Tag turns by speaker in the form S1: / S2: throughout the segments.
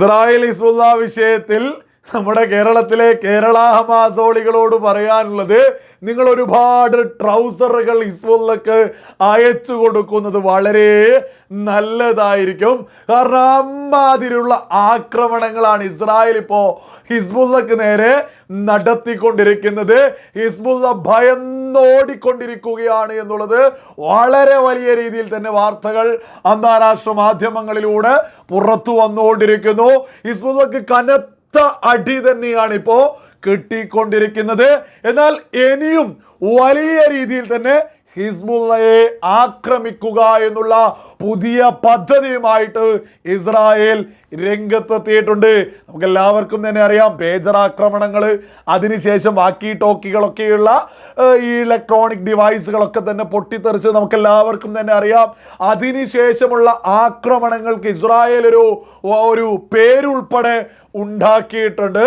S1: Israel Hezbollah വിഷയത്തിൽ നമ്മുടെ കേരളത്തിലെ കേരള ഹമാസോളികളോട് പറയാനുള്ളത് നിങ്ങൾ ഒരുപാട് ട്രൗസറുകൾ ഹിസ്ബുല്ലക്ക് അയച്ചു കൊടുക്കുന്നത് വളരെ നല്ലതായിരിക്കും. കാരണം അമ്മാതിരിയുള്ള ആക്രമണങ്ങളാണ് ഇസ്രായേൽ ഇപ്പോൾ ഹിസ്ബുല്ലക്ക് നേരെ നടത്തിക്കൊണ്ടിരിക്കുന്നത്. ഹിസ്ബുല്ല ഭയന്നോടിക്കൊണ്ടിരിക്കുകയാണ് എന്നുള്ളത് വളരെ വലിയ രീതിയിൽ തന്നെ വാർത്തകൾ അന്താരാഷ്ട്ര മാധ്യമങ്ങളിലൂടെ പുറത്തു വന്നുകൊണ്ടിരിക്കുന്നു. ഹിസ്ബുല്ലക്ക് കനത്ത അടി തന്നെയാണ് ഇപ്പോൾ കിട്ടിക്കൊണ്ടിരിക്കുന്നത്. എന്നാൽ ഇനിയും വലിയ രീതിയിൽ തന്നെ ഹിസ്ബുള്ളയെ ആക്രമിക്കുക എന്നുള്ള പുതിയ പദ്ധതിയുമായിട്ട് ഇസ്രായേൽ രംഗത്തെത്തിയിട്ടുണ്ട്. നമുക്ക് എല്ലാവർക്കും തന്നെ അറിയാം പേജർ ആക്രമണങ്ങൾ അതിനുശേഷം വാക്കി ടോക്കികളൊക്കെയുള്ള ഈ ഇലക്ട്രോണിക് ഡിവൈസുകളൊക്കെ തന്നെ പൊട്ടിത്തെറിച്ച് നമുക്ക് എല്ലാവർക്കും തന്നെ അറിയാം. അതിനുശേഷമുള്ള ആക്രമണങ്ങൾക്ക് ഇസ്രായേൽ ഒരു ഒരു പേരുൾപ്പെടെ ഉണ്ടാക്കിയിട്ടുണ്ട്.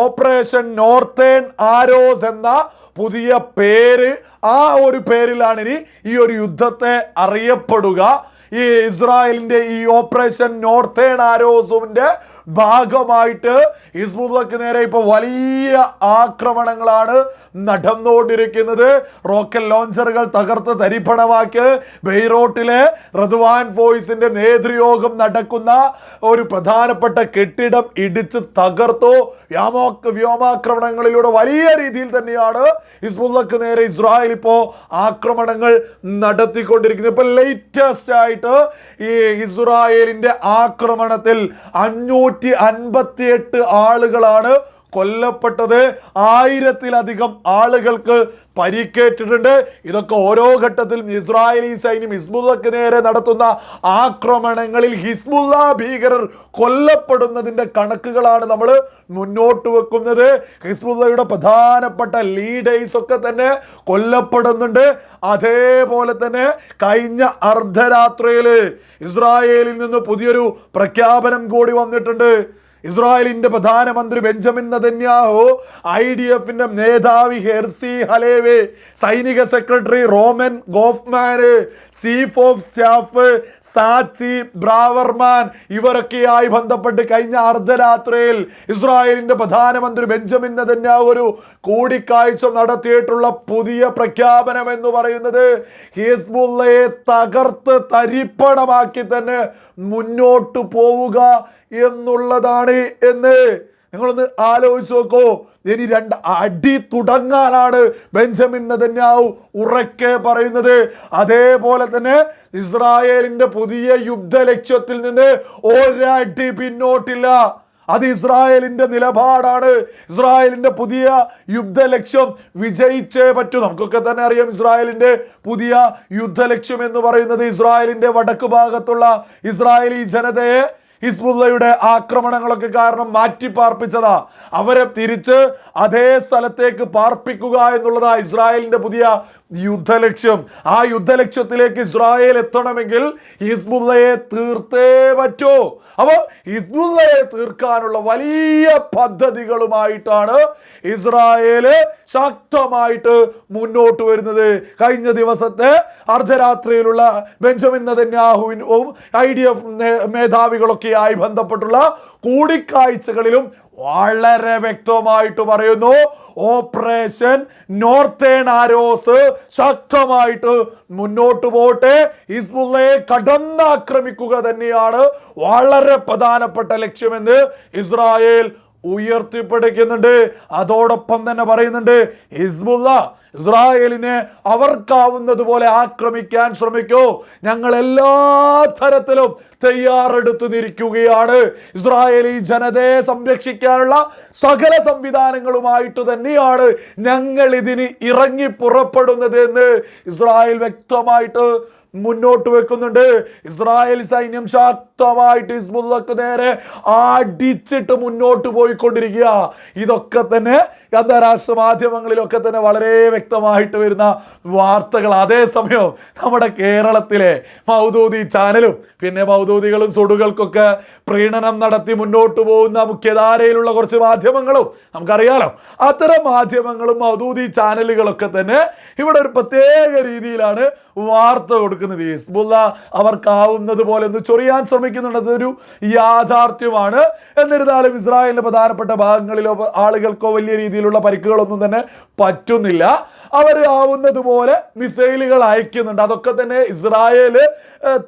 S1: ഓപ്പറേഷൻ നോർത്തേൺ ആരോസ് എന്ന പുതിയ പേര് ആ ഒരു പേരിലാണ് ഇനി ഈ ഒരു യുദ്ധത്തെ അറിയപ്പെടുക. ഈ ഇസ്രായേലിന്റെ ഈ ഓപ്പറേഷൻ നോർത്തേൺ ആരോസുവിന്റെ ഭാഗമായിട്ട് ഹിസ്ബുള്ളക്ക് നേരെ ഇപ്പൊ വലിയ ആക്രമണങ്ങളാണ് നടന്നുകൊണ്ടിരിക്കുന്നത്. റോക്കറ്റ് ലോഞ്ചറുകൾ തകർത്ത് തരിപ്പണമാക്കി ബെയ്റോട്ടിലെ റദ്വാൻ ഫോയ്സിന്റെ നേതൃയോഗം നടക്കുന്ന ഒരു പ്രധാനപ്പെട്ട കെട്ടിടം ഇടിച്ച് തകർത്തു. വ്യോമോ വ്യോമാക്രമണങ്ങളിലൂടെ വലിയ രീതിയിൽ തന്നെയാണ് ഹിസ്ബുള്ളക്ക് നേരെ ഇസ്രായേൽ ഇപ്പോൾ ആക്രമണങ്ങൾ നടത്തിക്കൊണ്ടിരിക്കുന്നത്. ഇപ്പൊ ലേറ്റസ്റ്റ് ആയിട്ട് ഈ ഇസ്രായേലിന്റെ ആക്രമണത്തിൽ അഞ്ഞൂറ്റി അൻപത്തിയെട്ട് ആളുകളാണ് കൊല്ലപ്പെട്ടത് ആയിരത്തിലധികം ആളുകൾക്ക് പരിക്കേറ്റിട്ടുണ്ട്. ഇതൊക്കെ ഓരോ ഘട്ടത്തിലും ഇസ്രായേലി സൈന്യം ഹിസ്ബുള്ളക്ക് നേരെ നടത്തുന്ന ആക്രമണങ്ങളിൽ ഹിസ്ബുള്ള ഭീകരർ കൊല്ലപ്പെടുന്നതിന്റെ കണക്കുകളാണ് നമ്മൾ മുന്നോട്ട് വെക്കുന്നത്. ഹിസ്ബുള്ളയുടെ പ്രധാനപ്പെട്ട ലീഡേഴ്സ് ഒക്കെ തന്നെ കൊല്ലപ്പെടുന്നുണ്ട്. അതേപോലെ തന്നെ കഴിഞ്ഞ അർദ്ധരാത്രിയിൽ ഇസ്രായേലിൽ നിന്ന് പുതിയൊരു പ്രഖ്യാപനം കൂടി വന്നിട്ടുണ്ട്. ഇസ്രായേലിന്റെ പ്രധാനമന്ത്രി ബെഞ്ചമിൻ നതന്യാഹു ഐ ഡി എഫിന്റെ മേധാവി ഹെർസി ഹലേവെ സൈനിക secretary Roman ഗോഫ്മാന് chief of staff Tzachi Braverman ഇവരൊക്കെയായി ബന്ധപ്പെട്ട് കഴിഞ്ഞ അർദ്ധരാത്രിയിൽ ഇസ്രായേലിന്റെ പ്രധാനമന്ത്രി ബെഞ്ചമിൻ നതന്യാഹു ഒരു കൂടിക്കാഴ്ച നടത്തിയിട്ടുള്ള പുതിയ പ്രഖ്യാപനം എന്ന് പറയുന്നത് ഹിസ്ബുള്ളയെ തകർത്ത് തരിപ്പണമാക്കി തന്നെ മുന്നോട്ട് പോവുക എന്നുള്ളതാണ് എന്ന്. നിങ്ങളൊന്ന് ആലോചിച്ച് നോക്കൂ. ഇനി രണ്ട് അടി തുടങ്ങാനാണ് ബെഞ്ചമിൻ നെതന്യാഹു ഉറക്കെ പറയുന്നത്. അതേപോലെ തന്നെ ഇസ്രായേലിന്റെ പുതിയ യുദ്ധ ലക്ഷ്യത്തിൽ നിന്ന് ഒരടി പിന്നോട്ടില്ല. അത് ഇസ്രായേലിന്റെ നിലപാടാണ്. ഇസ്രായേലിന്റെ പുതിയ യുദ്ധ ലക്ഷ്യം വിജയിച്ചേ പറ്റൂ. നമുക്കൊക്കെ തന്നെ അറിയാം ഇസ്രായേലിന്റെ പുതിയ യുദ്ധ ലക്ഷ്യം എന്ന് പറയുന്നത് ഇസ്രായേലിന്റെ വടക്ക് ഭാഗത്തുള്ള ഇസ്രായേലി ജനതയെ ഹിസ്ബുള്ളയുടെ ആക്രമണങ്ങളൊക്കെ കാരണം മാറ്റി പാർപ്പിച്ചതാ അവരെ തിരിച്ച് അതേ സ്ഥലത്തേക്ക് പാർപ്പിക്കുക എന്നുള്ളതാ ഇസ്രായേലിന്റെ പുതിയ യുദ്ധലക്ഷ്യം. ആ യുദ്ധലക്ഷ്യത്തിലേക്ക് ഇസ്രായേൽ എത്തണമെങ്കിൽ ഹിസ്ബുല്ലയെ തീർത്തേ പറ്റൂ. അപ്പോൾ ഹിസ്ബുല്ലയെ തീർക്കാനുള്ള വലിയ പദ്ധതികളുമായിട്ടാണ് ഇസ്രായേൽ ശക്തമായിട്ട് മുന്നോട്ട് വരുന്നത്. കഴിഞ്ഞ ദിവസത്തെ അർദ്ധരാത്രിയിലുള്ള ബെഞ്ചമിൻ നദന്യാഹുവിനും ഐ ഡി എഫ് മേധാവികളൊക്കെയായി ബന്ധപ്പെട്ടുള്ള കൂടിക്കാഴ്ചകളിലും വളരെ വ്യക്തമായിട്ട് പറയുന്നു. ഓപ്പറേഷൻ നോർത്തേൺ ആരോസ് ശക്തമായിട്ട് മുന്നോട്ട് പോട്ടെ. ഹിസ്ബുള്ളയെ കടന്നാക്രമിക്കുക തന്നെയാണ് വളരെ പ്രധാനപ്പെട്ട ലക്ഷ്യമെന്ന് ഇസ്രായേൽ ഉയർത്തിപ്പിടിക്കുന്നുണ്ട്. അതോടൊപ്പം തന്നെ പറയുന്നുണ്ട് ഹിസ്ബുല്ല ഇസ്രായേലിനെ അവർക്കാവുന്നത് പോലെ ആക്രമിക്കാൻ ശ്രമിക്കൂ. ഞങ്ങൾ എല്ലാ തരത്തിലും തയ്യാറെടുത്തു നിൽക്കുകയാണ് ഇസ്രായേലി ജനതയെ സംരക്ഷിക്കാനുള്ള സകല സംവിധാനങ്ങളുമായിട്ട് തന്നെയാണ് ഞങ്ങൾ ഇതിന് ഇറങ്ങി പുറപ്പെടുന്നത് എന്ന് ഇസ്രായേൽ വ്യക്തമായിട്ട് മുന്നോട്ട് വെക്കുന്നുണ്ട്. ഇസ്രായേൽ സൈന്യം ശക്തമായിട്ട് ഹിസ്ബുള്ളക്ക് നേരെ അടിച്ചിട്ട് മുന്നോട്ട് പോയിക്കൊണ്ടിരിക്കുക. ഇതൊക്കെ തന്നെ അന്താരാഷ്ട്ര മാധ്യമങ്ങളിലൊക്കെ തന്നെ വളരെ വ്യക്തമായിട്ട് വരുന്ന വാർത്തകൾ അതേസമയം നമ്മുടെ കേരളത്തിലെ മൗദൂദി ചാനലും പിന്നെ മൗദൂദികളും സുടുകൾക്കൊക്കെ പ്രീണനം നടത്തി മുന്നോട്ട് പോകുന്ന മുഖ്യധാരയിലുള്ള കുറച്ച് മാധ്യമങ്ങളും നമുക്കറിയാലോ. അത്തരം മാധ്യമങ്ങളും മൗദൂദി ചാനലുകളൊക്കെ തന്നെ ഇവിടെ ഒരു പ്രത്യേക രീതിയിലാണ് വാർത്ത കൊടുക്കുന്നത്. കൊടുക്കുന്നത് ഹിസ്ബുല്ല അവർക്കാവുന്നത് പോലെ ഒന്ന് ചൊറിയാൻ ശ്രമിക്കുന്നുണ്ട്. അതൊരു യാഥാർത്ഥ്യമാണ്. എന്നിരുന്നാലും ഇസ്രായേലിന്റെ പ്രധാനപ്പെട്ട ഭാഗങ്ങളിലോ ആളുകൾക്കോ വലിയ രീതിയിലുള്ള പരിക്കുകളൊന്നും തന്നെ പറ്റുന്നില്ല. അവർ ആവുന്നത് പോലെ മിസൈലുകൾ അയക്കുന്നുണ്ട്. അതൊക്കെ തന്നെ ഇസ്രായേൽ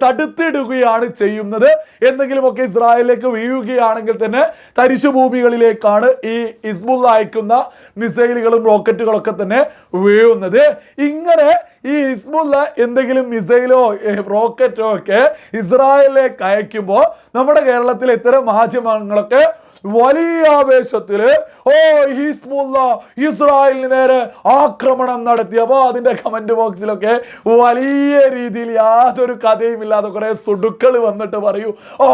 S1: തടുത്തിടുകയാണ് ചെയ്യുന്നത്. എന്തെങ്കിലുമൊക്കെ ഇസ്രായേലിലേക്ക് വീഴുകയാണെങ്കിൽ തന്നെ തരിശു ഭൂമികളിലേക്കാണ് ഈ ഇസ്ബുള്ള അയക്കുന്ന മിസൈലുകളും റോക്കറ്റുകളൊക്കെ തന്നെ വീഴുന്നത്. ഇങ്ങനെ ഈ ഇസ്മുള്ള എന്തെങ്കിലും മിസൈലോ റോക്കറ്റോ ഒക്കെ ഇസ്രായേലിലേക്ക് അയക്കുമ്പോൾ നമ്മുടെ കേരളത്തിലെ ഇത്തരം മാധ്യമങ്ങളൊക്കെ വലിയ ആവേശത്തിൽ ഓ ഹിസ്മുല്ല ഇസ്രായേലിന് നേരെ ആക്രമണം നടത്തിയപ്പോൾ അതിന്റെ കമന്റ് ബോക്സിലൊക്കെ വലിയ രീതിയിൽ യാതൊരു കഥയും ഇല്ലാതെ കുറെ സുടുക്കൾ വന്നിട്ട് പറയൂ. ഓ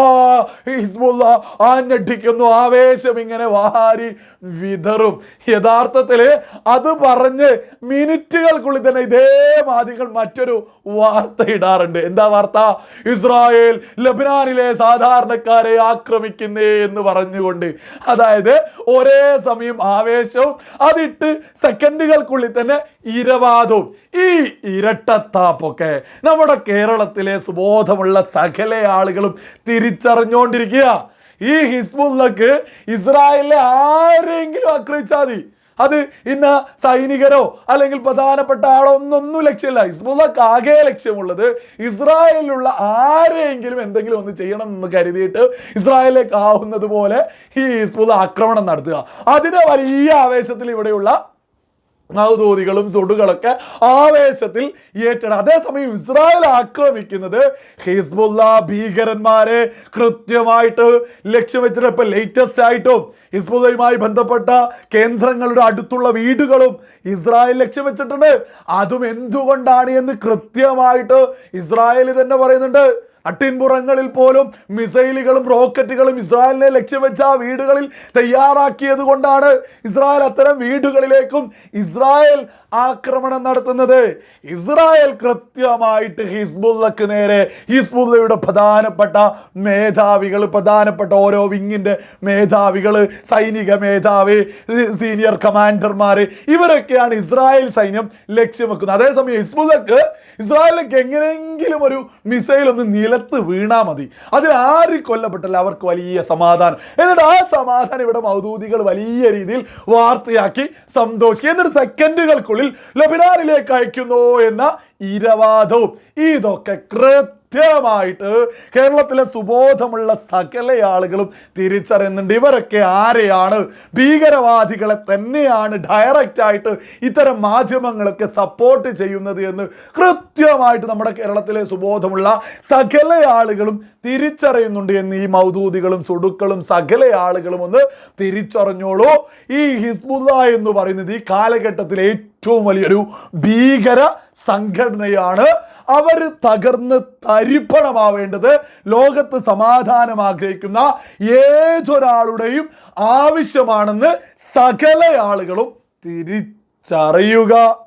S1: ഹിസ്ബുള്ള ആഞ്ഞടിക്കുന്നു ആവേശം ഇങ്ങനെ വാരി വിതറും. യഥാർത്ഥത്തിൽ അത് പറഞ്ഞ് മിനിറ്റുകൾക്കുള്ളിൽ തന്നെ ഇതേ മാധ്യമങ്ങൾ മറ്റൊരു വാർത്ത ഇടാറുണ്ട്. എന്താ വാർത്ത? ഇസ്രായേൽ ലബനാനിലെ സാധാരണക്കാരെ ആക്രമിക്കുന്നേ എന്ന് പറഞ്ഞുകൊണ്ട് അതായത് ഒരേ സമയം ആവേശവും അതിട്ട് സെക്കൻഡുകൾക്കുള്ളിൽ തന്നെ ഇരവാദവും. ഈ ഇരട്ടത്താപ്പൊക്കെ നമ്മുടെ കേരളത്തിലെ സുബോധമുള്ള സകല ആളുകളും തിരിച്ചറിഞ്ഞുകൊണ്ടിരിക്കുക ഈ ഹിസ്ബുള്ളക്ക് ഇസ്രായേലിലെ ആരെങ്കിലും ആക്രമിച്ചാൽ മതി. അത് ഇന്ന സൈനികരോ അല്ലെങ്കിൽ പ്രധാനപ്പെട്ട ആളോ ഒന്നൊന്നും ലക്ഷ്യമില്ല. ഹിസ്ബുള്ളക്ക് ആകെ ലക്ഷ്യമുള്ളത് ഇസ്രായേലിലുള്ള ആരെങ്കിലും എന്തെങ്കിലും ഒന്ന് ചെയ്യണം എന്ന് കരുതിയിട്ട് ഇസ്രായേലിലേക്ക് ആവുന്നത് പോലെ ഈ ഹിസ്ബുള്ള ആക്രമണം നടത്തുക. അതിനെ വലിയ ആവേശത്തിൽ ഇവിടെയുള്ള നവദൂതികളും സുടുകളൊക്കെ ആവേശത്തിൽ ഏറ്റണം അതേസമയം ഇസ്രായേൽ ആക്രമിക്കുന്നത് ഹിസ്ബുല്ല ഭീകരന്മാരെ കൃത്യമായിട്ട് ലക്ഷ്യം വെച്ചിട്ട് ഇപ്പൊ ലേറ്റസ്റ്റ് ആയിട്ടും ഹിസ്ബുല്ലയുമായി ബന്ധപ്പെട്ട കേന്ദ്രങ്ങളുടെ അടുത്തുള്ള വീടുകളും ഇസ്രായേൽ ലക്ഷ്യം വെച്ചിട്ടുണ്ട്. അതും എന്തുകൊണ്ടാണ് എന്ന് കൃത്യമായിട്ട് ഇസ്രായേൽ തന്നെ പറയുന്നുണ്ട്. അട്ടിൻപുറങ്ങളിൽ പോലും മിസൈലുകളും റോക്കറ്റുകളും ഇസ്രായേലിനെ ലക്ഷ്യം വെച്ച ആ വീടുകളിൽ തയ്യാറാക്കിയത് കൊണ്ടാണ് ഇസ്രായേൽ അത്തരം വീടുകളിലേക്കും ഇസ്രായേൽ ആക്രമണം നടത്തുന്നത്. ഇസ്രായേൽ കൃത്യമായിട്ട് ഹിസ്ബുള്ളക്ക് നേരെ ഹിസ്ബുള്ളയുടെ പ്രധാനപ്പെട്ട മേധാവികൾ പ്രധാനപ്പെട്ട ഓരോ വിങ്ങിന്റെ മേധാവികൾ സൈനിക മേധാവി സീനിയർ കമാൻഡർമാർ ഇവരൊക്കെയാണ് ഇസ്രായേൽ സൈന്യം ലക്ഷ്യം വെക്കുന്നത്. അതേസമയം ഹിസ്ബുള്ളക്ക് ഇസ്രായേലിലേക്ക് എങ്ങനെയെങ്കിലും ഒരു മിസൈൽ ഒന്ന് നിലത്ത് വീണാൽ മതി. അതിൽ ആര് കൊല്ലപ്പെട്ടില്ല? അവർക്ക് വലിയ സമാധാനം. എന്നിട്ട് ആ സമാധാനം ഇവിടെ മൗദൂദികൾ വലിയ രീതിയിൽ വാർത്തയാക്കി സന്തോഷിക്കുക എന്നിട്ട് സെക്കൻഡുകൾക്കുള്ളിൽ ലബിനാറിലേക്ക് അയക്കുന്നു എന്ന ഇരവാദവും. ഇതൊക്കെ കൃത്യമായിട്ട് കേരളത്തിലെ സുബോധമുള്ള സകല ആളുകളും തിരിച്ചറിയുന്നുണ്ട്. ഇവരൊക്കെ ആരെയാണ്? ഭീകരവാദികളെ തന്നെയാണ് ഡയറക്റ്റ് ആയിട്ട് ഇത്തരം മാധ്യമങ്ങളൊക്കെ സപ്പോർട്ട് ചെയ്യുന്നത് എന്ന് കൃത്യമായിട്ട് നമ്മുടെ കേരളത്തിലെ സുബോധമുള്ള സകല ആളുകളും തിരിച്ചറിയുന്നുണ്ട് എന്ന് ഈ മൗദൂദികളും സുടുക്കളും സകല ആളുകളും ഒന്ന് തിരിച്ചറിഞ്ഞോളൂ. ഈ ഹിസ്ബുല്ല എന്ന് പറയുന്നത് ഈ കാലഘട്ടത്തിലെ ഏറ്റവും വലിയൊരു ഭീകര സംഘടനയാണ്. അവർ തകർന്ന് തരിപ്പണമാവേണ്ടത് ലോകത്ത് സമാധാനം ആഗ്രഹിക്കുന്ന ഏതൊരാളുടെയും ആവശ്യമാണെന്ന് സകല ആളുകളും തിരിച്ചറിയുക.